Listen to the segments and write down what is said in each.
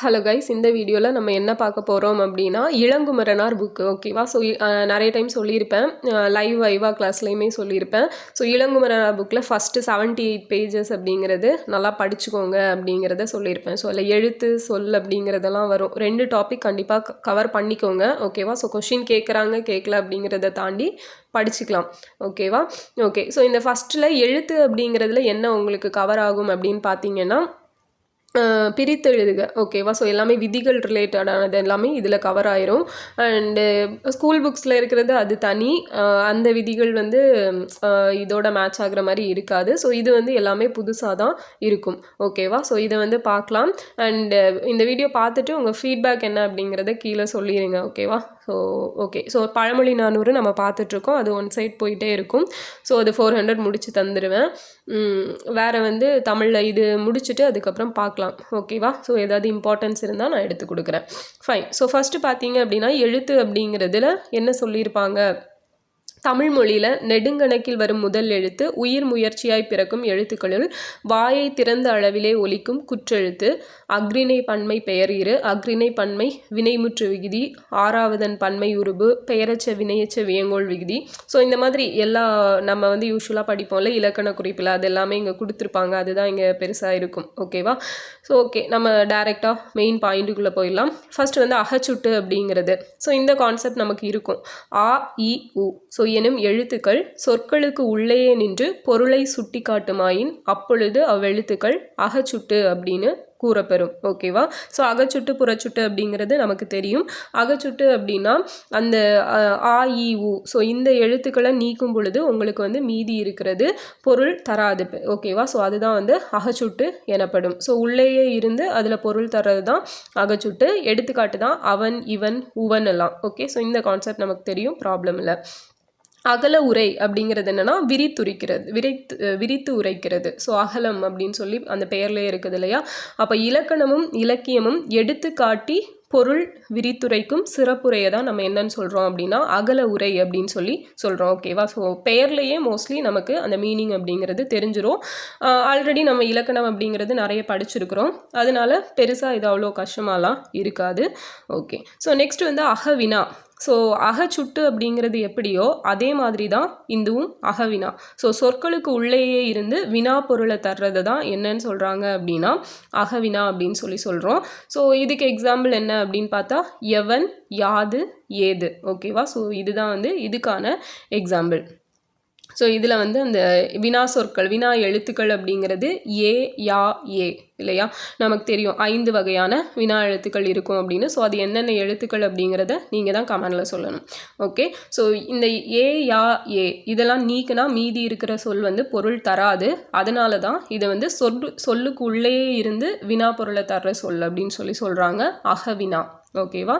Hello guys இந்த வீடியோவில் நம்ம என்ன பார்க்க போகிறோம் அப்படின்னா இளங்குமரனார் புக்கு ஓகேவா ஸோ நிறைய டைம் சொல்லியிருப்பேன். லைவ் வைவா கிளாஸ்லேயுமே சொல்லியிருப்பேன். ஸோ இளங்குமரனார் புக்கில் ஃபஸ்ட்டு செவன்ட்டி எயிட் பேஜஸ் அப்படிங்கிறது நல்லா படிச்சுக்கோங்க அப்படிங்கிறத சொல்லியிருப்பேன். ஸோ அதில் எழுத்து சொல் அப்படிங்கிறதெல்லாம் வரும். ரெண்டு டாபிக் கண்டிப்பாக கவர் பண்ணிக்கோங்க ஓகேவா ஸோ கொஷின் கேட்குறாங்க கேட்கல அப்படிங்கிறத தாண்டி படிச்சுக்கலாம் ஓகேவா ஓகே ஸோ இந்த ஃபஸ்ட்டில் எழுத்து அப்படிங்கிறதுல என்ன உங்களுக்கு கவர் ஆகும் அப்படின்னு பார்த்தீங்கன்னா பிரித்தெழுதுக ஓகேவா? ஸோ எல்லாமே விதிகள் ரிலேட்டடானது எல்லாமே இதில் கவர் ஆயிரும். அண்டு ஸ்கூல் புக்ஸில் இருக்கிறது அது தனி. அந்த விதிகள் வந்து இதோட மேட்ச் ஆகிற மாதிரி இருக்காது. ஸோ இது வந்து எல்லாமே புதுசாக தான் இருக்கும். ஓகேவா? ஸோ இதை வந்து பார்க்கலாம். அண்டு இந்த வீடியோ பார்த்துட்டு உங்கள் ஃபீட்பேக் என்ன அப்படிங்கிறத கீழே சொல்லிடுங்க ஓகேவா? ஸோ ஓகே ஸோ பழமொழி நானூறு நம்ம பார்த்துட்ருக்கோம் அது ஒன் சைட் போயிட்டே இருக்கும். ஸோ அது ஃபோர் ஹண்ட்ரட் முடித்து தந்துடுவேன் வேறு வந்து தமிழில் இது முடிச்சுட்டு அதுக்கப்புறம் பார்க்கலாம். ஓகேவா ஸோ ஏதாவது இம்பார்ட்டன்ஸ் இருந்தால் நான் எடுத்து கொடுக்குறேன். ஃபைன் ஸோ ஃபஸ்ட்டு பார்த்தீங்க அப்படின்னா எழுத்து அப்படிங்கிறதுல என்ன சொல்லியிருப்பாங்க? தமிழ் மொழியில் நெடுங்கணக்கில் வரும் முதல் எழுத்து உயிர் முயற்சியாய் பிறக்கும் எழுத்துக்களுள் வாயை திறந்த அளவிலே ஒலிக்கும் குற்றெழுத்து அக்ரிணை பன்மை பெயரீறு அக்ரிணை பன்மை வினைமுற்று விகுதி ஆறாவதன் பன்மை உருபு பெயரச்ச வினையச்ச வியங்கோள் விகுதி. ஸோ இந்த மாதிரி எல்லா நம்ம வந்து யூஸ்வலாக படிப்போம்ல இலக்கண குறிப்பில் அது எல்லாமே இங்கே கொடுத்துருப்பாங்க. அதுதான் இங்கே பெருசாக இருக்கும். ஓகேவா ஸோ ஓகே நம்ம டைரெக்டாக மெயின் பாயிண்ட்டுக்குள்ளே போயிடலாம். ஃபஸ்ட்டு வந்து அகச்சுட்டு அப்படிங்கிறது. ஸோ இந்த கான்செப்ட் நமக்கு இருக்கும். ஆ இ உ. ஸோ எனும் எழுத்துக்கள் சொற்களுக்கு உள்ளேயே நின்று பொருளை சுட்டி காட்டுமாயின் அப்பொழுது அவ்வெழுத்துக்கள் அகச்சுட்டு அப்படின்னு கூறப்பெறும். ஓகேவா ஸோ அகச்சுட்டு புறச்சுட்டு அப்படிங்கிறது நமக்கு தெரியும். அகச்சுட்டு அப்படின்னா அந்த அஹ், ஆ இ உ. ஸோ இந்த எழுத்துக்களை நீக்கும் பொழுது உங்களுக்கு வந்து மீதி இருக்கிறது பொருள் தராது. ஓகேவா ஸோ அதுதான் வந்து அகச்சுட்டு எனப்படும். ஸோ உள்ளேயே இருந்து அதில் பொருள் தர்றது தான் அகச்சுட்டு எடுத்துக்காட்டு தான் அவன் இவன் உவன் எல்லாம். ஓகே ஸோ இந்த கான்செப்ட் நமக்கு தெரியும் ப்ராப்ளம் இல்லை அகல உரை அப்படிங்கிறது என்னன்னா விரித்துரைக்கிறது விரித்து விரித்து உரைக்கிறது. ஸோ அகலம் அப்படின்னு சொல்லி அந்த பெயர்லேயே இருக்குது இல்லையா? அப்போ இலக்கணமும் இலக்கியமும் எடுத்து காட்டி பொருள் விரித்துரைக்கும் சிறப்புரையை தான் நம்ம என்னன்னு சொல்கிறோம் அப்படின்னா அகல உரை அப்படின்னு சொல்லி சொல்கிறோம் ஓகேவா ஸோ பெயர்லேயே மோஸ்ட்லி நமக்கு அந்த மீனிங் அப்படிங்கிறது தெரிஞ்சிடும் ஆல்ரெடி நம்ம இலக்கணம் அப்படிங்கிறது நிறைய படிச்சிருக்கிறோம். அதனால பெருசாக இது அவ்வளோ கஷ்டமாலாம் இருக்காது. ஓகே ஸோ நெக்ஸ்ட் வந்து அகவினா. ஸோ அகச்சுட்டு அப்படிங்கிறது எப்படியோ அதே மாதிரி தான் இதுவும் அகவினா. ஸோ சொற்களுக்கு உள்ளேயே இருந்து வினா பொருளை தர்றது தான் என்னன்னு சொல்கிறாங்க அப்படின்னா அகவினா அப்படின்னு சொல்லி சொல்கிறோம் ஸோ இதுக்கு எக்ஸாம்பிள் என்ன அப்படின்னு பார்த்தா எவன் யாது ஏது. ஓகேவா ஸோ இதுதான் வந்து இதுக்கான எக்ஸாம்பிள் ஸோ இதில் வந்து அந்த வினா சொற்கள் வினா எழுத்துக்கள் அப்படிங்கிறது ஏ யா ஏ இல்லையா? நமக்கு தெரியும். ஐந்து வகையான வினா எழுத்துக்கள் இருக்கும் அப்படின்னு. ஸோ அது என்னென்ன எழுத்துக்கள் அப்படிங்கிறத நீங்கள் தான் கமெண்டில் சொல்லணும். ஓகே ஸோ இந்த ஏ யா ஏ இதெல்லாம் நீக்குனா மீதி இருக்கிற சொல் வந்து பொருள் தராது. அதனால தான் இதை வந்து சொல்லு சொல்லுக்கு உள்ளேயே இருந்து வினா பொருளை தர்ற சொல் அப்படின்னு சொல்லி சொல்கிறாங்க அகவினா. ஓகேவா?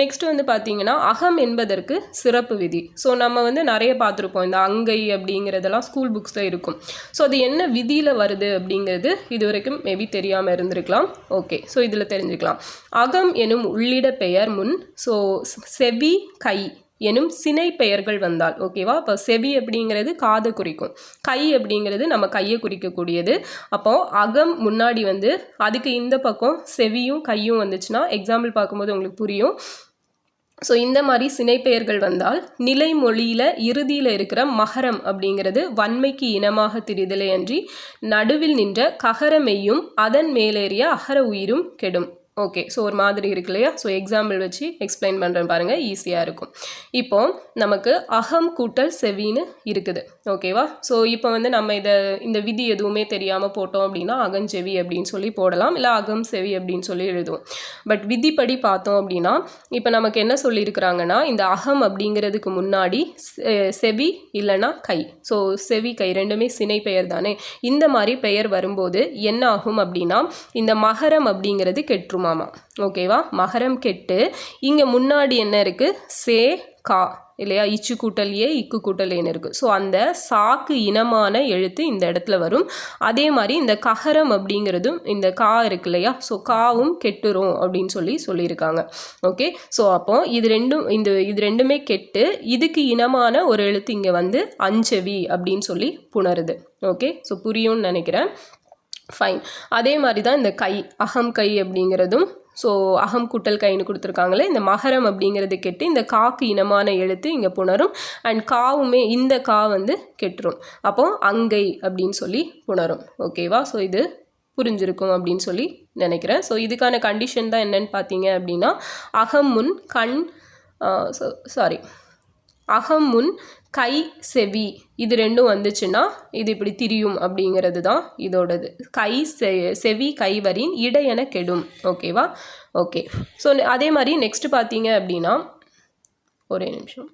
நெக்ஸ்ட் வந்து பார்த்தீங்கன்னா அகம் என்பதற்கு சிறப்பு விதி. ஸோ நம்ம வந்து நிறைய பார்த்துருப்போம். இந்த அங்கை அப்படிங்கிறதெல்லாம் ஸ்கூல் புக்ஸில் இருக்கும். ஸோ அது என்ன விதியில் வருது அப்படிங்கிறது இது வரைக்கும் மேபி தெரியாமல் இருந்திருக்கலாம். ஓகே ஸோ இதில் தெரிஞ்சுக்கலாம். அகம் எனும் உள்ளிட பெயர் முன் ஸோ செவி கை எனும் சினை பெயர்கள் வந்தால் ஓகேவா அப்போ செவி அப்படிங்கிறது காதை குறிக்கும். கை அப்படிங்கிறது நம்ம கையை குறிக்கக்கூடியது. அப்போ அகம் முன்னாடி வந்து அதுக்கு இந்த பக்கம் செவியும் கையும் வந்துச்சுன்னா எக்ஸாம்பிள் பார்க்கும்போது உங்களுக்கு புரியும். ஸோ இந்த மாதிரி சினைப்பெயர்கள் வந்தால் நிலைமொழியில் இறுதியில் இருக்கிற மகரம் அப்படிங்கிறது வன்மைக்கு இனமாக திரிதலே அன்றி நடுவில் நின்ற ககரமெய்யும் அதன் மேலேறிய அகர உயிரும் கெடும். ஓகே ஸோ ஒரு மாதிரி இருக்கு இல்லையா? ஸோ எக்ஸாம்பிள் வச்சு எக்ஸ்பிளைன் பண்ணுறேன் பாருங்கள் ஈஸியாக இருக்கும். இப்போ நமக்கு அகம் கூட்டல் செவின்னு இருக்குது. ஓகேவா ஸோ இப்போ வந்து நம்ம இதை இந்த விதி எதுவுமே தெரியாமல் போட்டோம் அப்படின்னா அகஞ்செவி அப்படின்னு சொல்லி போடலாம். இல்லை அகம் செவி அப்படின்னு சொல்லி எழுதுவோம். பட் விதிப்படி பார்த்தோம் அப்படின்னா இப்போ நமக்கு என்ன சொல்லியிருக்கிறாங்கன்னா இந்த அகம் அப்படிங்கிறதுக்கு முன்னாடி செ- செவி இல்லைன்னா கை. ஸோ செவி கை ரெண்டுமே சினை பெயர் தானே? இந்த மாதிரி பெயர் வரும்போது என்ன ஆகும் அப்படின்னா இந்த மகரம் அப்படிங்கிறது கெட்டுருமாமா ஓகேவா? மகரம் கெட்டு. இங்கே முன்னாடி என்ன இருக்குது சே கா. இல்லையா? இச்சு கூட்டல் ஏ இக்கு கூட்டல் ஏன்னு இருக்குது ஸோ அந்த சாக்கு இனமான எழுத்து இந்த இடத்துல வரும். அதே மாதிரி இந்த ககரம் அப்படிங்கிறதும் இந்த கா இருக்கு இல்லையா? ஸோ காவும் கெட்டுரும் அப்படின்னு சொல்லி சொல்லியிருக்காங்க. ஓகே ஸோ அப்போ இது ரெண்டும் இந்த இது ரெண்டுமே கெட்டு. இதுக்கு இனமான ஒரு எழுத்து இங்கே வந்து அஞ்சவி அப்படின்னு சொல்லி புணருது. ஓகே ஸோ புரியும்னு நினைக்கிறேன். ஃபைன் அதே மாதிரி தான் இந்த கை அகம் கை அப்படிங்கிறதும் ஸோ அகம் குட்டல் கைன்னு கொடுத்துருக்காங்களே இந்த மகரம் அப்படிங்கிறது கெட்டு இந்த காக்கு இனமான எழுத்து இங்கே புணரும் அண்ட் காவுமே இந்த கா வந்து கெட்டுரும். அப்போ அங்கை அப்படின்னு சொல்லி புணரும். ஓகேவா ஸோ இது புரிஞ்சிருக்கும் அப்படின்னு சொல்லி நினைக்கிறேன். ஸோ இதுக்கான கண்டிஷன் தான் என்னன்னு பார்த்தீங்க அப்படின்னா அகம் முன் கண் சாரி அகம் முன் கை செவி இது ரெண்டும் வந்துச்சுன்னா இது இப்படி திரியும் அப்படிங்கிறது தான் இதோடது. கை செ செவி கைவரின் இடையென கெடும். ஓகேவா? ஓகே. ஸோ அதே மாதிரி நெக்ஸ்ட் பார்த்தீங்க அப்படின்னா ஒரே நிமிஷம்.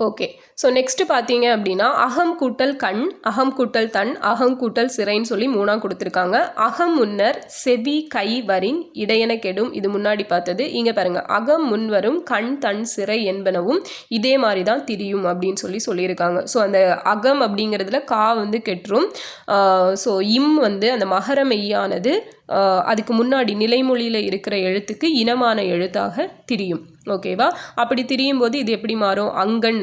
ஓகே ஸோ நெக்ஸ்ட் பார்த்தீங்க அப்படின்னா அகம் கூட்டல் கண் அகம் கூட்டல் தன் அகம் கூட்டல் சிறைன்னு சொல்லி மூணாக கொடுத்துருக்காங்க. அகம் முன்னர் செவி கை வரின் இடையன கெடும் இது முன்னாடி பார்த்தது. இங்கே பாருங்க அகம் முன்வரும் கண் தன் சிறை என்பனவும் இதே மாதிரி தான் திரியும் அப்படின்னு சொல்லி சொல்லியிருக்காங்க. ஸோ அந்த அகம் அப்படிங்கிறதுல கா வந்து கெட்டுரும். ஸோ இம் வந்து அந்த மகர மெய்யானது அதுக்கு முன்னாடி நிலைமொழியில் இருக்கிற எழுத்துக்கு இனமான எழுத்தாக திரியும். ஓகேவா அப்படி திரியும் போது இது எப்படி மாறும்? அங்கன்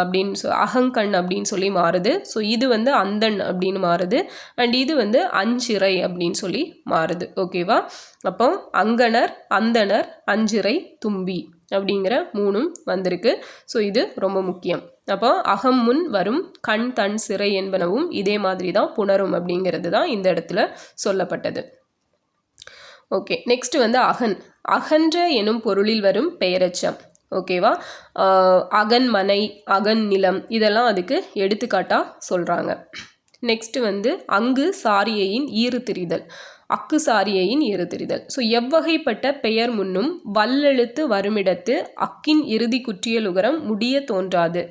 அப்படின்னு சொ அகங்கண் அப்படின்னு சொல்லி மாறுது. ஸோ இது வந்து அந்தன் அப்படின்னு மாறுது. அண்ட் இது வந்து அஞ்சிறை அப்படின்னு சொல்லி மாறுது. ஓகேவா அப்போ அங்கனர் அந்தனர் அஞ்சிறை தும்பி அப்படிங்கிற மூணும் வந்திருக்கு. ஸோ இது ரொம்ப முக்கியம். அப்போ அகம் முன் வரும் கண் தன் சிறை என்பனவும் இதே மாதிரி தான் புணரும் அப்படிங்கிறது தான் இந்த இடத்துல சொல்லப்பட்டது. ஓகே நெக்ஸ்ட் வந்து அகன். அகன்ற எனும் பொருளில் வரும் பெயரச்சம். ஓகேவா அகன் மனை அகன் நிலம் இதெல்லாம் அதுக்கு எடுத்துக்காட்டாக சொல்கிறாங்க நெக்ஸ்ட்டு வந்து அங்கு சாரியையின் ஈறு திரிதல். அக்குசாரியையின் சாரியையின் ஸோ எவ்வகைப்பட்ட பெயர் முன்னும் வல்லெழுத்து வருமிடத்து அக்கின் இறுதி குற்றியலுகரம் முடிய தோன்றாது.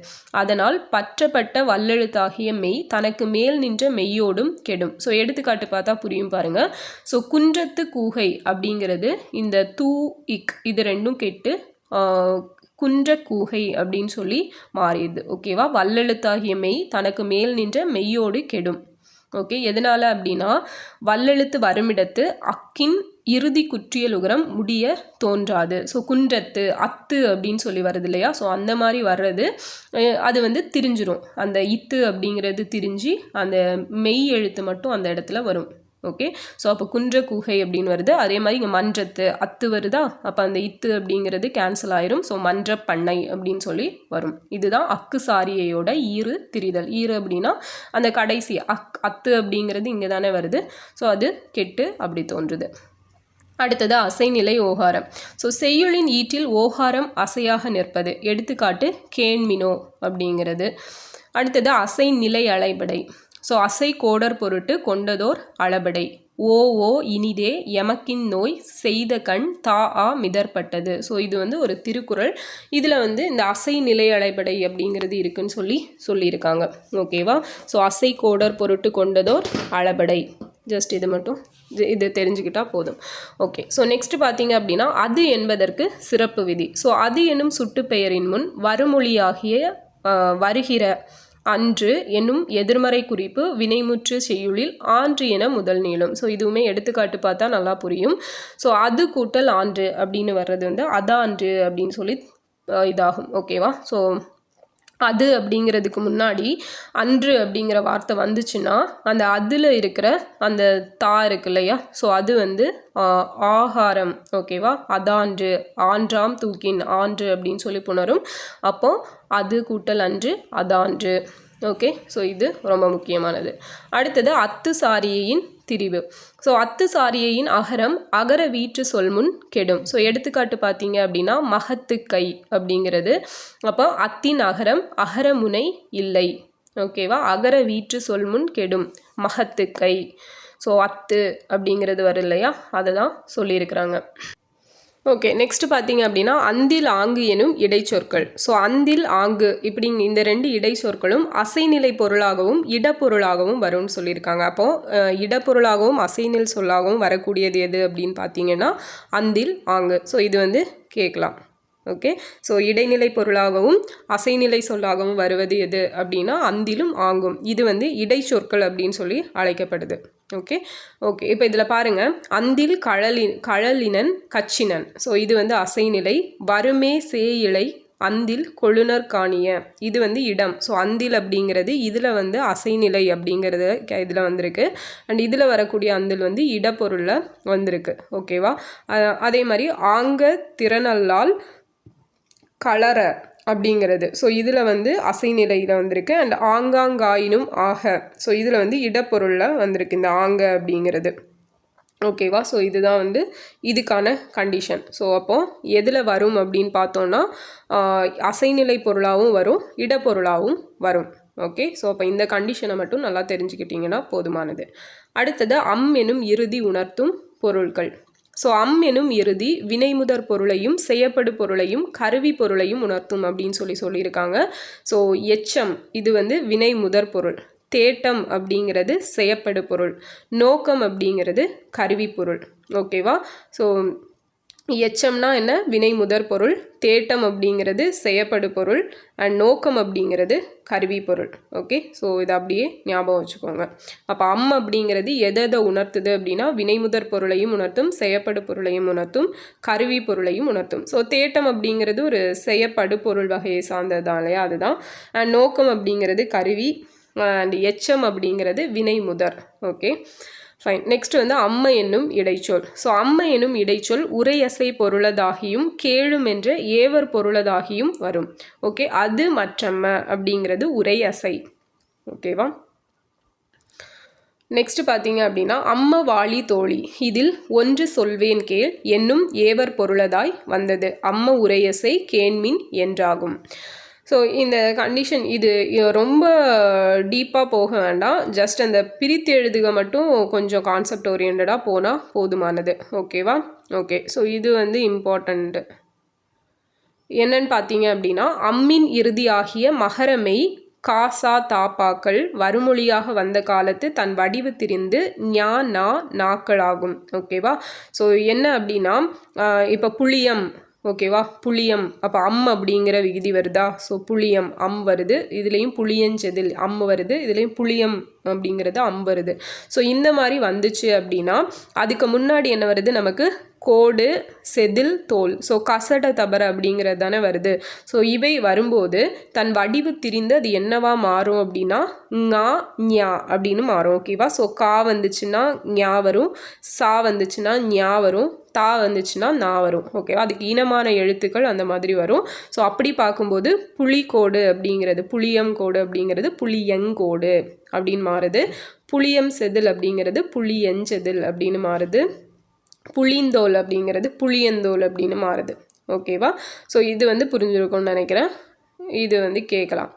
அதனால் பற்றப்பட்ட வல்லெழுத்தாகிய மெய் தனக்கு மேல் நின்ற மெய்யோடும் கெடும். ஸோ எடுத்துக்காட்டு பார்த்தா புரியும் பாருங்க. ஸோ குன்றத்து கூகை அப்படிங்கிறது இந்த தூ இக் இது ரெண்டும் கெட்டு குன்ற கூகை அப்படின்னு சொல்லி மாறிடுது ஓகேவா? வல்லெழுத்தாகிய மெய் தனக்கு மேல் நின்ற மெய்யோடு கெடும். ஓகே எதனால் அப்படின்னா வல்லெழுத்து வருமிடத்து அக்கின் இறுதி குற்றியல் உகரம் முடிய தோன்றாது. ஸோ குன்றத்து அத்து அப்படின்னு சொல்லி வருது இல்லையா? ஸோ அந்த மாதிரி வர்றது அது வந்து திரிஞ்சிரும். அந்த இத்து அப்படிங்கிறது திரிஞ்சு அந்த மெய் எழுத்து மட்டும் அந்த இடத்துல வரும். ஓகே ஸோ அப்போ குன்ற குகை அப்படின்னு வருது. அதே மாதிரி இங்கே மன்றத்து அத்து வருதா? அப்போ அந்த இத்து அப்படிங்கிறது கேன்சல் ஆயிரும். ஸோ மன்ற பண்ணை அப்படின்னு சொல்லி வரும். இதுதான் அக்கு சாரியையோட ஈறு திரிதல். ஈறு அப்படின்னா அந்த கடைசி அக் அத்து அப்படிங்கிறது இங்கே தானே வருது. ஸோ அது கெட்டு அப்படி தோன்றுது. அடுத்தது அசைநிலை ஓகாரம். ஸோ செய்யுளின் ஈட்டில் ஓகாரம் அசையாக நிற்பது. எடுத்துக்காட்டு கேண்மினோ அப்படிங்கிறது. அடுத்தது அசை நிலை அலைபடை. ஸோ அசை கோடர் பொருட்டு கொண்டதோர் அளபடை. ஓ ஓ இனிதே எமக்கின் நோய் செய்த கண் தா ஆ மிதற்பட்டது. ஸோ இது வந்து ஒரு திருக்குறள். இதில் வந்து இந்த அசை நிலை அலைபடை அப்படிங்கிறது இருக்குன்னு சொல்லி சொல்லியிருக்காங்க. ஓகேவா ஸோ அசை கோடர் பொருட்டு கொண்டதோர் அளபடை. ஜஸ்ட் இது மட்டும். இது தெரிஞ்சுக்கிட்டால் போதும். ஓகே ஸோ நெக்ஸ்ட் பார்த்தீங்க அப்படின்னா அது என்பதற்கு சிறப்பு விதி. ஸோ அது என்னும் சுட்டு பெயரின் முன் வருமொழியாகிய வருகிற அன்று என்னும் எதிர்மறை குறிப்பு வினைமுற்று செய்யுளில் ஆன்று என முதல் நீளம். ஸோ இதுவுமே எடுத்துக்காட்டு பார்த்தா நல்லா புரியும். ஸோ அது கூட்டல் ஆன்று அப்படின்னு வர்றது வந்து அதான்று அப்படின்னு சொல்லி இதாகும். ஓகேவா ஸோ அது அப்படிங்கிறதுக்கு முன்னாடி அன்று அப்படிங்கிற வார்த்தை வந்துச்சுன்னா அந்த அதில் இருக்கிற அந்த தா இருக்கு இல்லையா? ஸோ அது வந்து ஆகாரம் ஓகேவா அதான்று ஆன்றாம் தூக்கின் ஆன்று அப்படின்னு சொல்லி புணரும். அப்போ அது கூட்டல் அன்று அதான்று ஓகே ஸோ இது ரொம்ப முக்கியமானது. அடுத்தது அத்து சாரியின் திரிவு. ஸோ அத்து சாரியையின் அகரம் அகர வீற்று சொல்முன் கெடும். ஸோ எடுத்துக்காட்டு பார்த்தீங்க அப்படின்னா மகத்து கை அப்படிங்கிறது. அப்போ அத்தின் அகரம் அகரமுனை இல்லை. ஓகேவா அகர வீற்று சொல்முன் கெடும். மகத்து கை. ஸோ அத்து அப்படிங்கிறது வரும் இல்லையா அதை தான் சொல்லியிருக்கிறாங்க. ஓகே நெக்ஸ்ட் பார்த்தீங்க அப்படின்னா அந்தில் ஆங்கு எனும் இடைச்சொற்கள். ஸோ அந்தில் ஆங்கு இப்படி இந்த ரெண்டு இடைச்சொற்களும் அசைநிலை பொருளாகவும் இடப்பொருளாகவும் வரும்னு சொல்லியிருக்காங்க. அப்போது இடப்பொருளாகவும் அசைநில் சொல்லாகவும் வரக்கூடியது எது அப்படின்னு பார்த்தீங்கன்னா அந்தில் ஆங்கு. ஸோ இது வந்து கேட்கலாம். ஓகே ஸோ இடைநிலை பொருளாகவும் அசைநிலை சொல்லாகவும் வருவது எது அப்படின்னா அந்திலும் ஆங்கும். இது வந்து இடைச்சொற்கள் அப்படின்னு சொல்லி அழைக்கப்படுது. ஓகே ஓகே இப்போ இதில் பாருங்கள் அந்தில் கழலி கழலினன் கச்சினன். ஸோ இது வந்து அசைநிலை. வருமே சேயிலை அந்தில் கொழுனர் காணிய. இது வந்து இடம். ஸோ அந்தில் அப்படிங்கிறது இதில் வந்து அசைநிலை அப்படிங்கிறது இதில் வந்திருக்கு. அண்ட் இதில் வரக்கூடிய அந்தில் வந்து இடப்பொருளில் வந்திருக்கு. ஓகேவா அதே மாதிரி ஆங்க திறனல்லால் கலர அப்படிங்கிறது. ஸோ இதில் வந்து அசைநிலையில் வந்திருக்கு. அண்ட் ஆங்காங்காயினும் ஆக. ஸோ இதில் வந்து இடப்பொருளில் வந்திருக்கு. இந்த ஆங்க அப்படிங்கிறது. ஓகேவா ஸோ இதுதான் வந்து இதுக்கான கண்டிஷன் ஸோ அப்போது எதில் வரும் அப்படின்னு பார்த்தோன்னா அசைநிலை பொருளாகவும் வரும் இடப்பொருளாகவும் வரும். ஓகே ஸோ அப்போ இந்த கண்டிஷனை மட்டும் நல்லா தெரிஞ்சுக்கிட்டிங்கன்னா போதுமானது. அடுத்தது அம் எனும் இறுதி உணர்த்தும் பொருட்கள் ஸோ அம் எனும் இறுதி வினைமுதற் பொருளையும் செய்யப்படு பொருளையும் கருவி பொருளையும் உணர்த்தும் அப்படின்னு சொல்லி சொல்லியிருக்காங்க. ஸோ எச்சம் இது வந்து வினை முதற் பொருள். தேட்டம் அப்படிங்கிறது செய்யப்படு பொருள். நோக்கம் அப்படிங்கிறது கருவி பொருள். ஓகேவா ஸோ எச்சம்னா என்ன? வினை முதற் பொருள் தேட்டம் அப்படிங்கிறது செய்யப்படு பொருள் அண்ட் நோக்கம் அப்படிங்கிறது கருவி பொருள். ஓகே ஸோ இதை அப்படியே ஞாபகம் வச்சுக்கோங்க. அப்போ அம் அப்படிங்கிறது எதை எதை உணர்த்துது அப்படின்னா வினை முதற் பொருளையும் உணர்த்தும் செய்யப்படு பொருளையும் உணர்த்தும் கருவி பொருளையும் உணர்த்தும். ஸோ தேட்டம் அப்படிங்கிறது ஒரு செய்யப்படு பொருள் வகையை சார்ந்ததுதான் இல்லையா? அதுதான். அண்ட் நோக்கம் அப்படிங்கிறது கருவி அண்ட் எச்சம் அப்படிங்கிறது வினை முதற். ஓகே ஃபைன் நெக்ஸ்ட் வந்து அம்மை என்னும் இடைச்சொல். ஸோ அம்மை என்னும் இடைச்சொல் உரையசை பொருளதாகியும் கேளும் என்ற ஏவர் பொருளதாகியும் வரும். ஓகே அது மற்றம்ம அப்படிங்கிறது உரையசை. ஓகேவா நெக்ஸ்ட் பார்த்தீங்க அப்படின்னா அம்ம வாளி தோழி. இதில் ஒன்று சொல்வேன் கேள் என்னும் ஏவர் பொருளதாய் வந்தது. அம்ம உரையசை கேண்மின் என்றாகும். ஸோ இந்த கண்டிஷன் இது ரொம்ப டீப்பாக போக வேண்டாம். ஜஸ்ட் அந்த பிரித்து எழுதுக மட்டும் கொஞ்சம் கான்செப்ட் ஓரியன்டாக போனால் போதுமானது. ஓகேவா ஓகே ஸோ இது வந்து இம்பார்ட்டண்ட்டு என்னன்னு பார்த்தீங்க அப்படின்னா அம்மின் இறுதி ஆகிய மகரமை காசா தாப்பாக்கள் வறுமொழியாக வந்த காலத்து தன் வடிவு திரிந்து ஞா நா நாக்களாகும் ஓகேவா ஸோ என்ன அப்படின்னா இப்போ புளியம் ஓகேவா? புளியம். அப்போ அம் அப்படிங்கிற விகுதி வருதா? ஸோ புளியம் அம் வருது. இதுலேயும் புளியஞ்செதில் அம் வருது. இதுலேயும் புளியம் அப்படிங்கிறது அம் வருது. ஸோ இந்த மாதிரி வந்துச்சு அப்படின்னா அதுக்கு முன்னாடி என்ன வருது? நமக்கு கோடு செதில் தோல். ஸோ கசட தபர அப்படிங்கிறது தானே வருது. ஸோ இவை வரும்போது தன் வடிவு திரிந்து அது என்னவா மாறும் அப்படின்னா ஞா ஞா அப்படின்னு மாறும். ஓகேவா ஸோ கா வந்துச்சுன்னா ஞா வரும் சா வந்துச்சுன்னா ஞா வரும் தா வந்துச்சுன்னா நா வரும். ஓகேவா அதுக்கு இனமான எழுத்துக்கள் அந்த மாதிரி வரும். ஸோ அப்படி பார்க்கும்போது புளிக்கோடு அப்படிங்கிறது புளியம் கோடு அப்படிங்கிறது புளியங்கோடு அப்படின்னு மாறுது. புளியம் செதில் அப்படிங்கிறது புளியஞ்செதில் அப்படின்னு மாறுது. புளியந்தோல் அப்படிங்கிறது புளியந்தோல் அப்படின்னு மாறுது. ஓகேவா ஸோ இது வந்து புரிஞ்சிருக்கும்னு நினைக்கிறேன். இது வந்து கேட்கலாம்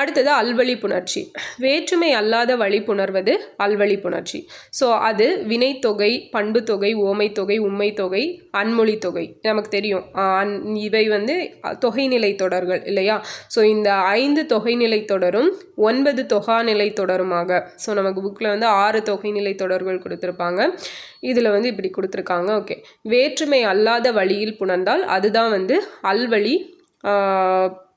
அடுத்தது அல்வழி புணர்ச்சி. வேற்றுமை அல்லாத வழி புணர்வது அல்வழி புணர்ச்சி. ஸோ அது வினைத்தொகை பண்புத்தொகை ஓமைத்தொகை உண்மைத்தொகை அன்மொழி தொகை நமக்கு தெரியும். இவை வந்து தொகைநிலை தொடர்கள் இல்லையா? ஸோ இந்த ஐந்து தொகைநிலை தொடரும் ஒன்பது தொகாநிலை தொடருமாக. ஸோ நமக்கு புக்கில் வந்து ஆறு தொகைநிலை தொடர்கள் கொடுத்துருப்பாங்க. இதில் வந்து இப்படி கொடுத்துருக்காங்க. ஓகே வேற்றுமை அல்லாத வழியில் புணர்ந்தால் அதுதான் வந்து அல்வழி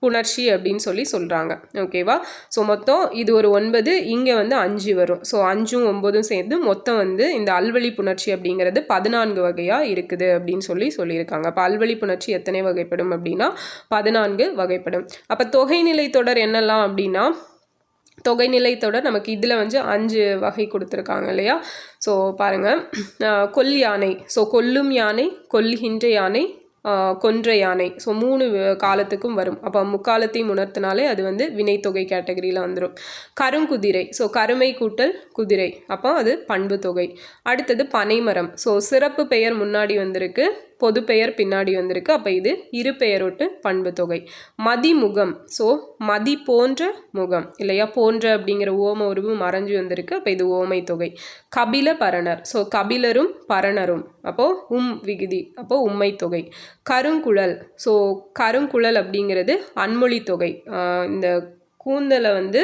புணர்ச்சி அப்படின்னு சொல்லி சொல்கிறாங்க ஓகேவா ஸோ மொத்தம் இது ஒரு ஒன்பது இங்கே வந்து அஞ்சு வரும். ஸோ அஞ்சும் ஒம்பதும் சேர்ந்து மொத்தம் வந்து இந்த அல்வழி புணர்ச்சி அப்படிங்கிறது பதினான்கு வகையாக இருக்குது அப்படின்னு சொல்லி சொல்லியிருக்காங்க. அப்போ அல்வழி புணர்ச்சி எத்தனை வகைப்படும் அப்படின்னா பதினான்கு வகைப்படும். அப்போ தொகைநிலை தொடர் என்னெல்லாம் அப்படின்னா தொகைநிலைத்தோட நமக்கு இதில் வந்து அஞ்சு வகை கொடுத்துருக்காங்க இல்லையா? ஸோ பாருங்கள் கொல் யானை. ஸோ கொல்லும் யானை கொல்லுகின்ற யானை கொன்ற யானை. ஸோ மூணு காலத்துக்கும் வரும். அப்போ முக்காலத்தையும் உணர்த்தினாலே அது வந்து வினைத்தொகை கேட்டகரியில் வந்துடும் கருங்குதிரை. ஸோ கருமை கூட்டல் குதிரை. அப்போ அது பண்பு தொகை. அடுத்தது பனைமரம். ஸோ சிறப்பு பெயர் முன்னாடி வந்திருக்கு. பொது பெயர் பின்னாடி வந்திருக்கு. அப்போ இது இரு பெயரொட்டு பண்பு தொகை மதிமுகம். ஸோ மதி போன்ற முகம். இல்லையா? போன்ற அப்படிங்கிற ஓம உருவு மறைஞ்சு வந்திருக்கு. அப்போ இது ஓமை தொகை. கபில பரணர். ஸோ கபிலரும் பரணரும். அப்போது உம் விகுதி. அப்போது உம்மை தொகை. கருங்குழல். ஸோ கருங்குழல் அப்படிங்கிறது அன்மொழி தொகை. இந்த கூந்தலை வந்து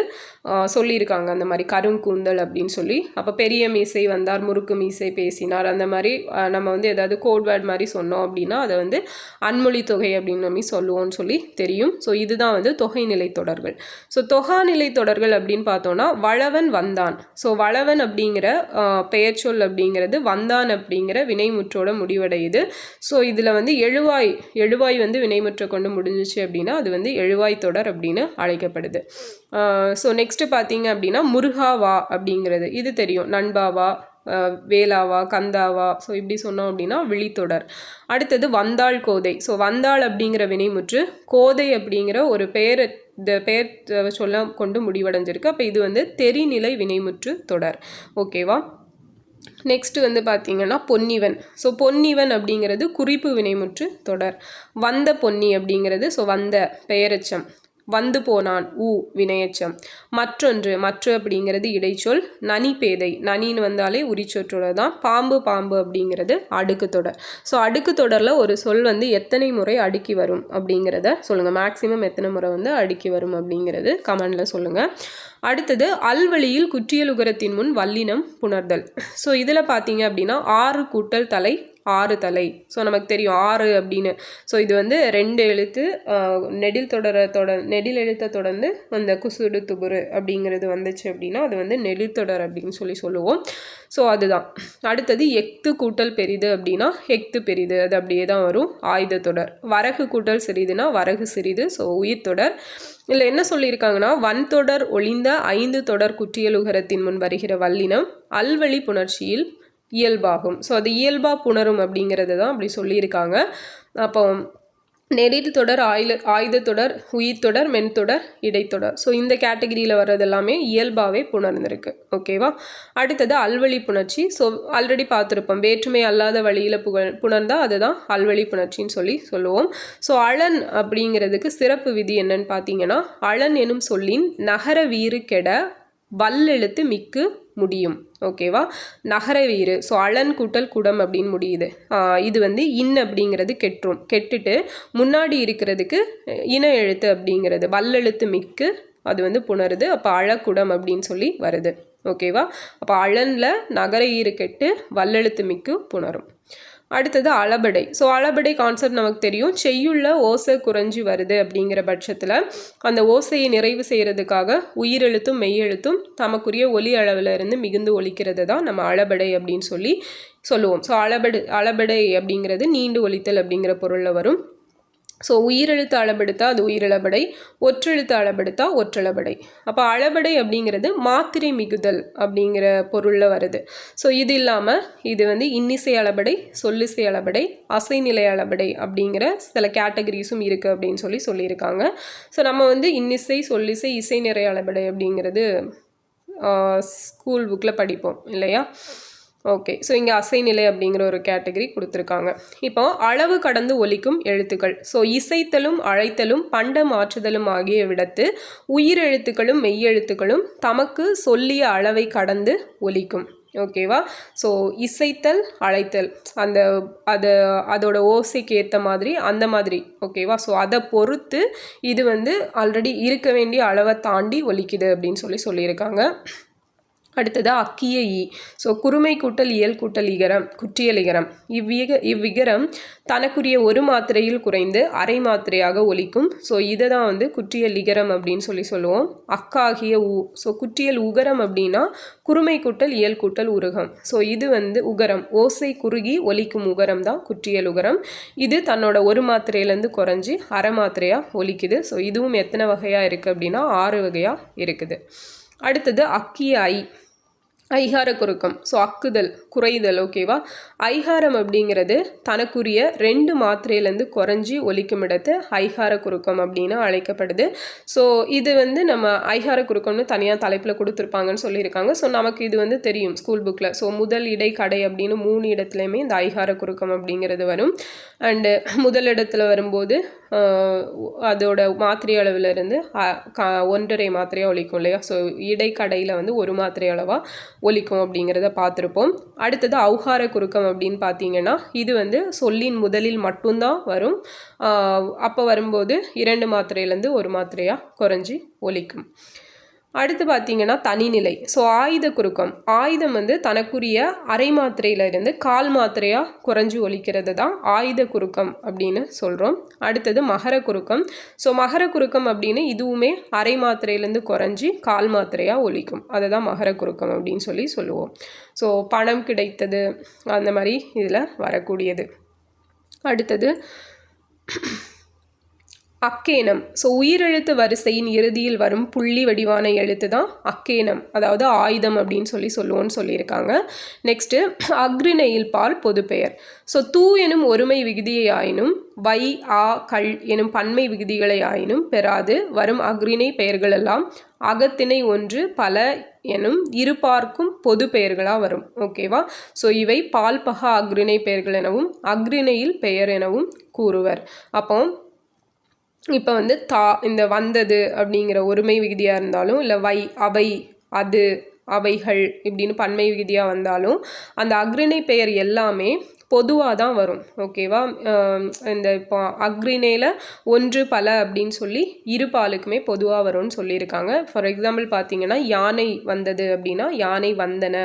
சொல்லியிருக்காங்க. அந்த மாதிரி கருங்கூந்தல் அப்படின்னு சொல்லி. அப்போ பெரிய மீசை வந்தார் முறுக்கு மீசை பேசினார். அந்த மாதிரி நம்ம வந்து ஏதாவது கோட்வேர்ட் மாதிரி சொன்னோம் அப்படின்னா அதை வந்து அன்மொழி தொகை அப்படின்னு நம்ம சொல்லுவோம்னு சொல்லி தெரியும். ஸோ இதுதான் வந்து தொகை நிலை தொடர்கள். ஸோ தொகாநிலை தொடர்கள் அப்படின்னு பார்த்தோன்னா வளவன் வந்தான். ஸோ வளவன் அப்படிங்கிற பெயர் சொல் அப்படிங்கிறது வந்தான் அப்படிங்கிற வினைமுற்றோட முடிவடையுது. ஸோ இதில் வந்து எழுவாய் எழுவாய் வந்து வினைமுற்ற கொண்டு முடிஞ்சிச்சு அப்படின்னா அது வந்து எழுவாய் தொடர் அப்படின்னு அழைக்கப்படுது. ஸோ நெக்ஸ்ட்டு பார்த்தீங்க அப்படின்னா முருகாவா அப்படிங்கிறது. இது தெரியும். நண்பாவா வேலாவா கந்தாவா ஸோ இப்படி சொன்னோம் அப்படின்னா விழித்தொடர். அடுத்தது வந்தாள் கோதை. ஸோ வந்தாள் அப்படிங்கிற வினைமுற்று கோதை அப்படிங்கிற ஒரு பெயர் இந்த பெயர் சொல்ல கொண்டு முடிவடைஞ்சிருக்கு. அப்போ இது வந்து தெரிநிலை வினைமுற்று தொடர். ஓகேவா நெக்ஸ்ட் வந்து பார்த்தீங்கன்னா பொன்னிவன். ஸோ பொன்னிவன் அப்படிங்கிறது குறிப்பு வினைமுற்று தொடர். வந்த பொன்னி அப்படிங்கிறது ஸோ வந்த பெயரச்சம். வந்து போனான் ஊ வினையச்சம். மற்றொன்று மற்ற அப்படிங்கிறது இடைச்சொல் நனி பேதை. நனின்னு வந்தாலே உரிச்சொற்றோட தான். பாம்பு பாம்பு அப்படிங்கிறது அடுக்கு தொடர். ஸோ அடுக்கு தொடரில் ஒரு சொல் வந்து எத்தனை முறை அடுக்கி வரும் அப்படிங்கிறத சொல்லுங்கள் மேக்ஸிமம் எத்தனை முறை வந்து அடுக்கி வரும் அப்படிங்கிறது கமெண்டில் சொல்லுங்கள் அடுத்தது அல்வழியில் குற்றியலுகரத்தின் முன் வல்லினம் புணர்தல். ஸோ இதில் பார்த்தீங்க அப்படின்னா ஆறு கூட்டல் தலை ஆறு தலை. ஸோ நமக்கு தெரியும் ஆறு அப்படின்னு. ஸோ இது வந்து ரெண்டு எழுத்து நெடில் தொடர தொட நெடில் எழுத்தை தொடர்ந்து அந்த குசுடு துபுரு அப்படிங்கிறது வந்துச்சு அப்படின்னா அது வந்து நெடில் தொடர் அப்படின்னு சொல்லி சொல்லுவோம். ஸோ அதுதான். அடுத்தது எக்து கூட்டல் பெரிது அப்படின்னா எக்து பெரிது. அது அப்படியே தான் வரும். ஆயுத தொடர். வரகு கூட்டல் சிறிதுனா வரகு சிறிது. ஸோ உயிர் தொடர். இதில் என்ன சொல்லியிருக்காங்கன்னா வன்தொடர் ஒளிந்த ஐந்து தொடர் குற்றியலுகரத்தின் முன் வருகிற வல்லினம் அல்வழி புணர்ச்சியில் இயல்பாகும். ஸோ அது இயல்பாக புணரும் அப்படிங்கிறது தான் அப்படி சொல்லியிருக்காங்க. அப்போ நெடில் தொடர் ஆயுத ஆயுத தொடர் உயிர் தொடர் மென்தொடர் இடைத்தொடர் ஸோ இந்த கேட்டகிரியில் வர்றது எல்லாமே இயல்பாகவே புணர்ந்திருக்கு ஓகேவா அடுத்தது அல்வழி புணர்ச்சி. ஸோ ஆல்ரெடி பார்த்துருப்போம். வேற்றுமை அல்லாத வழியில் புகழ் புணர்ந்தால் அதுதான் அல்வழி புணர்ச்சின்னு சொல்லி சொல்லுவோம். ஸோ அழன் அப்படிங்கிறதுக்கு சிறப்பு விதி என்னன்னு பார்த்தீங்கன்னா அழன் எனும் சொல்லின் நகர வீறு கெட வல்லெழுத்து மிக்கு முடியும். ஓகேவா? நகர வீறு. ஸோ அழன் கூட்டல் குடம் அப்படின்னு முடியுது. இது வந்து இன் அப்படிங்கிறது கெட்டுரும் கெட்டுட்டு முன்னாடி இருக்கிறதுக்கு இன எழுத்து அப்படிங்கிறது. வல்லெழுத்து மிக்கு அது வந்து புணருது. அப்போ அழக்குடம் அப்படின்னு சொல்லி வருது. ஓகேவா? அப்போ அழனில் நகர ஈறு கெட்டு வல்லெழுத்து மிக்கு புணரும். அடுத்தது அளபடை. ஸோ அளபடை கான்செப்ட் நமக்கு தெரியும். செய்யுள்ள ஓசை குறைஞ்சி வருது அப்படிங்கிற பட்சத்தில் அந்த ஓசையை நிறைவு செய்கிறதுக்காக உயிரெழுத்தும் மெய்யெழுத்தும் தமக்குரிய ஒலி அளவில் இருந்து மிகுந்து ஒலிக்கிறது தான் நம்ம அளபடை அப்படின்னு சொல்லி சொல்லுவோம். ஸோ அளபடு அளபடை அப்படிங்கிறது நீண்டு ஒலித்தல் அப்படிங்கிற பொருளில் வரும். ஸோ உயிரெழுத்து அளபெடுத்தா அது உயிரிழபடை ஒற்றெழுத்து அளபெடுத்தா ஒற்றளபடை அப்போ அளபடை அப்படிங்கிறது மாத்திரை மிகுதல் அப்படிங்கிற பொருளில் வருது. ஸோ இது இல்லாமல் இது வந்து இன்னிசை அளபடை சொல்லிசை அளபடை அசைநிலை அளபடை அப்படிங்கிற சில கேட்டகரிஸும் இருக்குது அப்படின்னு சொல்லி சொல்லியிருக்காங்க. ஸோ நம்ம வந்து இன்னிசை சொல்லிசை இசை நிறை அளபடை அப்படிங்கிறது ஸ்கூல் புக்கில் படிப்போம் இல்லையா? ஓகே ஸோ இங்கே அசைநிலை அப்படிங்கிற ஒரு கேட்டகரி கொடுத்துருக்காங்க. இப்போ அளவு கடந்து ஒலிக்கும் எழுத்துக்கள். ஸோ இசைத்தலும் அழைத்தலும் பண்ட மாற்றுதலும் ஆகிய விடத்து உயிரெழுத்துக்களும் மெய்யெழுத்துக்களும் தமக்கு சொல்லிய அளவை கடந்து ஒலிக்கும். ஓகேவா ஸோ இசைத்தல் அழைத்தல் அந்த அதை அதோட ஓசைக்கு ஏற்ற மாதிரி அந்த மாதிரி. ஓகேவா ஸோ அதை பொறுத்து இது வந்து ஆல்ரெடி இருக்க வேண்டிய அளவை தாண்டி ஒலிக்குது அப்படின்னு சொல்லி சொல்லியிருக்காங்க. அடுத்தது அக்கிய ஈ. ஸோ குறுமை கூட்டல் இயல் கூட்டல் இகரம் குற்றியலிகரம் இவ்விக இவ்விகரம் தனக்குரிய ஒரு மாத்திரையில் குறைந்து அரை மாத்திரையாக ஒலிக்கும். ஸோ இதை தான் வந்து குற்றியல் இகரம் அப்படின்னு சொல்லி சொல்லுவோம். அக்காகிய ஊ. ஸோ குற்றியல் உகரம் அப்படின்னா குறுமை கூட்டல் இயல் கூட்டல் உருகம். ஸோ இது வந்து உகரம். ஓசை குறுகி ஒலிக்கும் உகரம் தான் குற்றியல் உகரம். இது தன்னோட ஒரு மாத்திரையிலேருந்து குறைஞ்சி அரை மாத்திரையாக ஒலிக்குது. ஸோ இதுவும் எத்தனை வகையாக இருக்குது அப்படின்னா ஆறு வகையாக இருக்குது. அடுத்தது அக்கிய ஐ. ஐகார குறுக்கம் ஸோ அக்குதல் குறைதல் ஓகேவா ஐகாரம் அப்படிங்கிறது தனக்குரிய ரெண்டு மாத்திரையிலேருந்து குறைஞ்சி ஒலிக்கும் இடத்து ஐகார குறுக்கம் அப்படின்னு அழைக்கப்படுது. ஸோ இது வந்து நம்ம ஐகார குறுக்கம்னு தனியாக தலைப்பில் கொடுத்துருப்பாங்கன்னு சொல்லியிருக்காங்க. ஸோ நமக்கு இது வந்து தெரியும் ஸ்கூல் புக்கில் ஸோ முதல் இடை கடை அப்படின்னு மூணு இடத்துலையுமே இந்த ஐகார குறுக்கம் அப்படிங்கிறது வரும். அண்டு முதல் இடத்துல வரும்போது அதோட மாத்திரை அளவிலிருந்து ஒன்றரை மாத்திரையாக ஒழிக்கும் இல்லையா? ஸோ இடைக்கடையில் வந்து ஒரு மாத்திரை அளவாக ஒலிக்கும் அப்படிங்கிறத பார்த்துருப்போம். அடுத்தது அவுகார குறுக்கம் அப்படின்னு பார்த்தீங்கன்னா இது வந்து சொல்லின் முதலில் மட்டும்தான் வரும். அப்போ வரும்போது இரண்டு மாத்திரையிலேருந்து ஒரு மாத்திரையாக குறைஞ்சி ஒலிக்கும். அடுத்து பார்த்திங்கன்னா தனிநிலை. ஸோ ஆயுத குறுக்கம். ஆயுதம் வந்து தனக்குரிய அரை மாத்திரையிலிருந்து கால் மாத்திரையாக குறைஞ்சி ஒலிக்கிறது தான் ஆயுத குறுக்கம் அப்படின்னு சொல்கிறோம் அடுத்தது மகர குறுக்கம். ஸோ மகர குறுக்கம் அப்படின்னு இதுவுமே அரை மாத்திரையிலேருந்து குறைஞ்சி கால் மாத்திரையாக ஒலிக்கும். அதை தான் மகர குறுக்கம் அப்படின்னு சொல்லி சொல்லுவோம். ஸோ பணம் கிடைத்தது அந்த மாதிரி இதில் வரக்கூடியது. அடுத்தது அக்கேனம். ஸோ உயிரெழுத்து வரிசையின் இறுதியில் வரும் புள்ளி வடிவான எழுத்து தான் அக்கேனம். அதாவது ஆயுதம் அப்படின்னு சொல்லி சொல்லுவோன்னு சொல்லியிருக்காங்க. நெக்ஸ்ட்டு அக்ரிணையில் பால் பொதுப்பெயர். ஸோ தூ எனும் ஒருமை விகுதியை ஆயினும் வை ஆ கள் எனும் பன்மை விகுதிகளை ஆயினும் பெறாது. வரும் அக்ரிணை பெயர்கள் எல்லாம் அகத்திணை ஒன்று பல எனும் இருபார்க்கும் பொது பெயர்களாக வரும். ஓகேவா ஸோ இவை பால்பகா அக்ரிணை பெயர்கள் எனவும் அக்ரிணையில் பெயர் எனவும் கூறுவர். அப்போ இப்போ வந்து தா இந்த வந்தது அப்படிங்கிற ஒருமை விகுதியாக இருந்தாலும் இல்லை வை அவை அது அவைகள் இப்படின்னு பன்மை விகுதியாக வந்தாலும் அந்த அக்ரிணை பெயர் எல்லாமே பொதுவாக தான் வரும். ஓகேவா இந்த இப்போ அக்ரிணையில் ஒன்று பல அப்படின்னு சொல்லி இரு பாலுக்குமே பொதுவாக வரும்னு சொல்லியிருக்காங்க. ஃபார் எக்ஸாம்பிள் பார்த்தீங்கன்னா யானை வந்தது அப்படின்னா யானை வந்தன.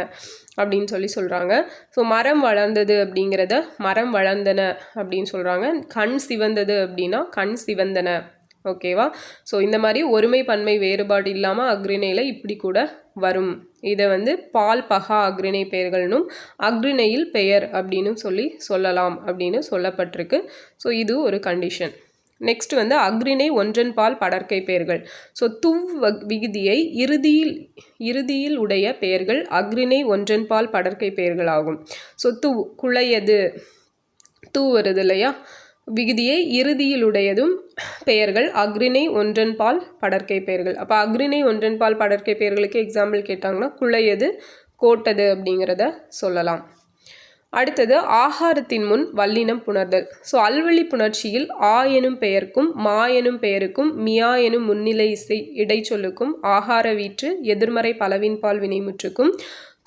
அப்படின்னு சொல்லி சொல்கிறாங்க ஸோ மரம் வளர்ந்தது அப்படிங்கிறத மரம் வளர்ந்தன அப்படின்னு சொல்கிறாங்க கண் சிவந்தது அப்படின்னா கண் சிவந்தன. ஓகேவா ஸோ இந்த மாதிரி ஒருமை பன்மை வேறுபாடு இல்லாமல் அக்ரிணையில் இப்படி கூட வரும். இதை வந்து பால் பகா அக்ரிணை பெயர்கள்னும் அக்ரிணையில் பெயர் அப்படின்னு சொல்லி சொல்லலாம் அப்படின்னு சொல்லப்பட்டிருக்கு. ஸோ இது ஒரு கண்டிஷன் நெக்ஸ்ட் வந்து அக்ரிணை ஒன்றன் பால் படற்கை பெயர்கள். ஸோ துவ் விகுதியை இறுதியில் இறுதியில் உடைய பெயர்கள் அக்ரிணை ஒன்றன் பால் படற்கை பெயர்கள் ஆகும் ஸோ து குழையது. தூ வருது இல்லையா? விகுதியை இறுதியில் உடையதும் பெயர்கள் அக்ரிணை ஒன்றன் பால் படற்கை பெயர்கள். அப்போ அக்ரிணை ஒன்றன் பால் படற்கை பெயர்களுக்கு எக்ஸாம்பிள் கேட்டாங்கன்னா குழையது கோட்டது அப்படிங்கிறத சொல்லலாம். அடுத்தது ஆகாரத்தின் முன் வல்லினம் புணர்தல். ஸோ அல்வழி புணர்ச்சியில் ஆ எனும் பெயருக்கும் மா எனும் பெயருக்கும் மியா எனும் முன்னிலை இசை இடைச்சொல்லுக்கும் ஆகார வீற்று எதிர்மறை பலவின்பால் வினைமுற்றுக்கும்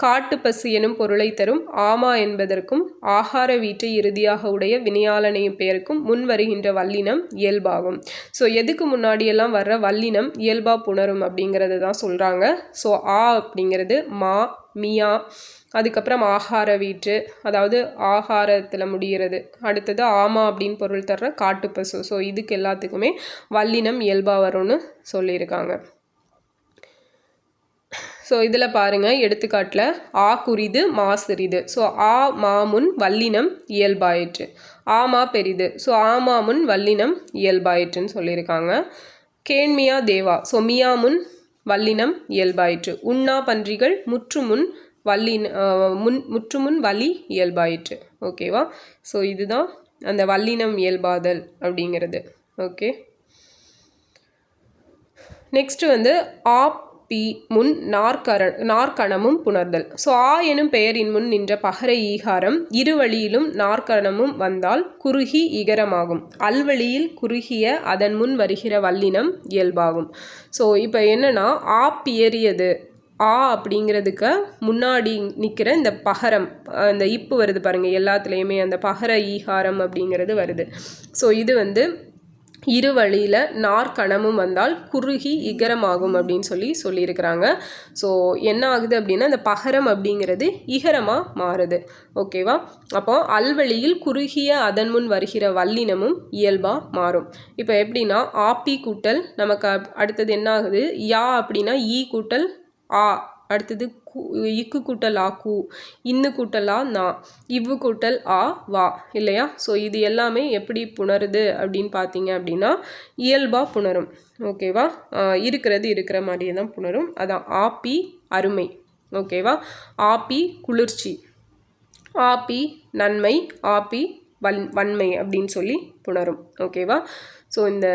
காட்டுப்பசு எனும் பொருளை தரும் ஆமா என்பதற்கும் ஆகார வீட்டை இறுதியாக உடைய வினையாளனையும் பெயருக்கும் முன் வருகின்ற வல்லினம் இயல்பாகும். ஸோ எதுக்கு முன்னாடியெல்லாம் வர்ற வல்லினம் இயல்பா புணரும் அப்படிங்கிறது தான் சொல்கிறாங்க ஸோ ஆ அப்படிங்கிறது மா மியா அதுக்கப்புறம் ஆகார வீற்று அதாவது ஆகாரத்தில் முடிகிறது. அடுத்தது ஆமா அப்படின்னு பொருள் தர்ற காட்டுப்பசு ஸோ இதுக்கு எல்லாத்துக்குமே வல்லினம் இயல்பாக வரும்னு சொல்லியிருக்காங்க. ஸோ இதில் பாருங்கள் எடுத்துக்காட்டில் ஆ குறிது மா சிறிது. ஸோ ஆ மாமுன் வல்லினம் இயல்பாயிற்று. ஆமா பெரிது. ஸோ ஆமாமுன் வல்லினம் இயல்பாயிற்றுன்னு சொல்லியிருக்காங்க. கேண்மியா தேவா. ஸோ மியாமுன் வல்லினம் இயல்பாயிற்று. உண்ணா பன்றிகள் முற்றுமுன் வள்ளி முன் முற்றுமுன் வலி இயல்பாயிற்று. ஓகேவா ஸோ இதுதான் அந்த வல்லினம் இயல்பாதல் அப்படிங்கிறது. ஓகே நெக்ஸ்ட் வந்து ஆப் பி முன் நாற்கர நாற்கணமும் புணர்தல். ஸோ ஆ எனும் பெயரின் முன் நின்ற பகர ஈகாரம் இரு வழியிலும் நாற்கணமும் வந்தால் குறுகி இகரமாகும். அல்வழியில் குறுகிய அதன் முன் வருகிற வல்லினம் இயல்பாகும். ஸோ இப்போ என்னென்னா ஆப் ஏறியது. ஆ அப்படிங்கிறதுக்கு முன்னாடி நிற்கிற இந்த பகரம் அந்த இப்பு வருது பாருங்கள் எல்லாத்துலேயுமே அந்த பகர ஈகாரம் அப்படிங்கிறது வருது. ஸோ இது வந்து இரு வழியில் நாற்கணமும் வந்தால் குறுகி இகரமாகும் அப்படின்னு சொல்லி சொல்லியிருக்கிறாங்க. ஸோ என்ன ஆகுது அப்படின்னா அந்த பகரம் அப்படிங்கிறது இகரமாக மாறுது. ஓகேவா அப்போ அல்வழியில் குறுகிய அதன் முன் வருகிற வல்லினமும் இயல்பாக மாறும். இப்போ எப்படின்னா ஆப்பி கூட்டல் நமக்கு அடுத்தது என்ன ஆகுது? யா அப்படின்னா ஈ கூட்டல் ஆ அடுத்தது கூ இக்கு கூட்டல் ஆ கு. இன்னு கூட்டல் ஆ நா. இவ்வு கூட்டல் ஆ வா. இல்லையா? ஸோ இது எல்லாமே எப்படி புணருது அப்படின்னு பார்த்தீங்க அப்படின்னா இயல்பாக புணரும். ஓகேவா? இருக்கிறது இருக்கிற மாதிரியே தான் புணரும். அதான் ஆப்பி அருமை. ஓகேவா? ஆப்பி குளிர்ச்சி. ஆப்பி நன்மை. ஆப்பி வன் வன்மை அப்படின்னு சொல்லி புணரும். ஓகேவா ஸோ இந்த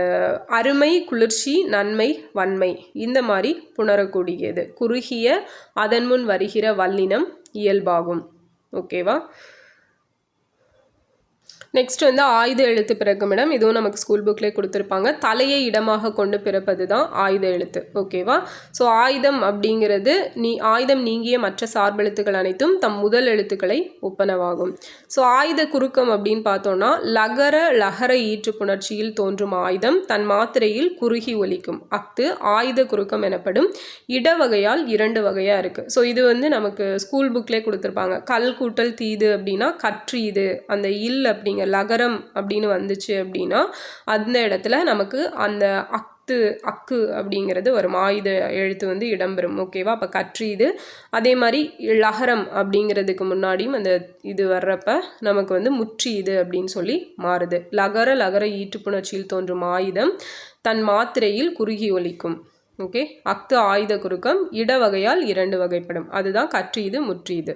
அருமை குளிர்ச்சி நன்மை வன்மை இந்த மாதிரி புணரக்கூடியது. குறுகிய அதன் முன் வருகிற வல்லினம் இயல்பாகும். ஓகேவா நெக்ஸ்ட் வந்து ஆயுத எழுத்து பிறக்குமிடம் இதுவும் நமக்கு ஸ்கூல் புக்கில் கொடுத்துருப்பாங்க. தலையை இடமாக கொண்டு பிறப்பது தான் ஆயுத எழுத்து. ஓகேவா ஸோ ஆயுதம் அப்படிங்கிறது நீ ஆயுதம் நீங்கிய மற்ற சார்பெழுத்துக்கள் அனைத்தும் தம் முதல் எழுத்துக்களை ஒப்பனவாகும். ஸோ ஆயுத குறுக்கம் அப்படின்னு பார்த்தோம்னா லகர லகர ஈற்று புணர்ச்சியில் தோன்றும் ஆயுதம் தன் மாத்திரையில் குறுகி ஒலிக்கும். அஃது ஆயுத குறுக்கம் எனப்படும் இடவகையால் இரண்டு வகையாக இருக்குது ஸோ இது வந்து நமக்கு ஸ்கூல் புக்லேயே கொடுத்துருப்பாங்க. கல் கூட்டல் தீது அப்படின்னா கற்று இது. அந்த இல் அப்படிங்கிற லகரம் அப்படின்னு வந்துச்சு அப்படின்னா அந்த இடத்துல நமக்கு அந்த அத்து அக்கு அப்படிங்கிறது வரும். ஆயுத எழுத்து வந்து இடம்பெறும். ஓகேவா அப்போ கற்று இது. அதே மாதிரி லகரம் அப்படிங்கிறதுக்கு முன்னாடியும் அந்த இது வர்றப்ப நமக்கு வந்து முற்றி இது அப்படின்னு சொல்லி மாறுது. லகர லகர ஈட்டுப்புணர்ச்சியில் தோன்றும் ஆயுதம் தன் மாத்திரையில் குறுகி ஒலிக்கும். ஓகே அத்து ஆயுத குறுக்கம் இடவகையால் இரண்டு வகைப்படும். அதுதான் கற்று இது முற்றி இது.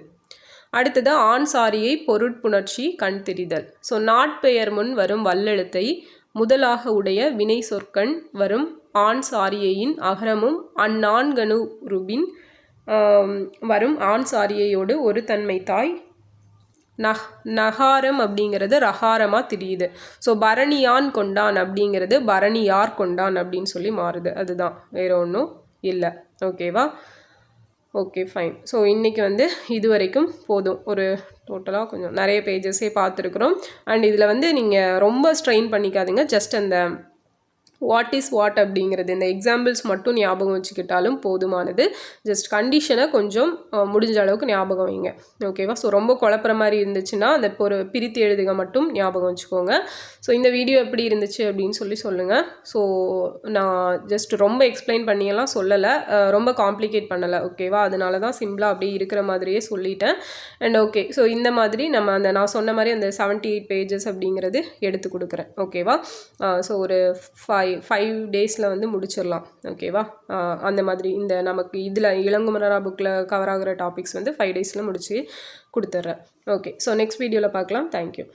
அடுத்தது ஆண் சாரியை பொருட்புணர்ச்சி கண் தெரிதல். ஸோ நாட்பெயர் முன் வரும் வல்லெழுத்தை முதலாக உடைய வினை சொற்கண் வரும் ஆண் சாரியையின் அகரமும் அந்நான்கணு ருபின் வரும் ஆண் சாரியையோடு ஒரு தன்மை தாய். நஹ் நகாரம் அப்படிங்கிறது ரகாரமாக தெரியுது. ஸோ பரணியான் கொண்டான் அப்படிங்கிறது பரணியார் கொண்டான் அப்படின்னு சொல்லி மாறுது. அதுதான். வேற ஒன்றும் இல்லை. ஓகேவா ஓகே ஃபைன் ஸோ இன்றைக்கி வந்து இது வரைக்கும் போதும். ஒரு டோட்டலாக கொஞ்சம் நிறைய பேஜஸே பார்த்துருக்குறோம். அண்ட் இதில் வந்து நீங்கள் ரொம்ப ஸ்ட்ரெயின் பண்ணிக்காதீங்க. ஜஸ்ட் அந்த வாட் இஸ் வாட் அப்படிங்கிறது இந்த எக்ஸாம்பிள்ஸ் மட்டும் ஞாபகம் வச்சுக்கிட்டாலும் போதுமானது. ஜஸ்ட் கண்டிஷனை கொஞ்சம் முடிஞ்ச அளவுக்கு ஞாபகம் வைங்க. ஓகேவா ஸோ ரொம்ப குழப்புற மாதிரி இருந்துச்சுன்னா அந்த ஒரு பிரித்து எழுதுக மட்டும் ஞாபகம் வச்சுக்கோங்க. ஸோ இந்த வீடியோ எப்படி இருந்துச்சு அப்படின்னு சொல்லி சொல்லுங்கள் ஸோ நான் ஜஸ்ட் ரொம்ப எக்ஸ்பிளைன் பண்ணியெல்லாம் சொல்லலை. ரொம்ப காம்ப்ளிகேட் பண்ணலை. ஓகேவா அதனால தான் சிம்பிளாக அப்படியே இருக்கிற மாதிரியே சொல்லிட்டேன். அண்ட் ஓகே ஸோ இந்த மாதிரி நம்ம அந்த நான் சொன்ன மாதிரி அந்த செவன்ட்டி எயிட் பேஜஸ் அப்படிங்கிறது எடுத்து கொடுக்குறேன். ஓகேவா ஸோ ஒரு ஃபைவ் ஃபைவ் ஃபைவ் டேஸில் வந்து முடிச்சிடலாம். ஓகேவா அந்த மாதிரி இந்த நமக்கு இதில் இளங்குமரா புக்கில் கவர் ஆகிற டாபிக்ஸ் வந்து ஃபைவ் டேஸில் முடிச்சு கொடுத்துட்றேன். ஓகே ஸோ நெக்ஸ்ட் வீடியோவில் பார்க்கலாம். தேங்க்யூ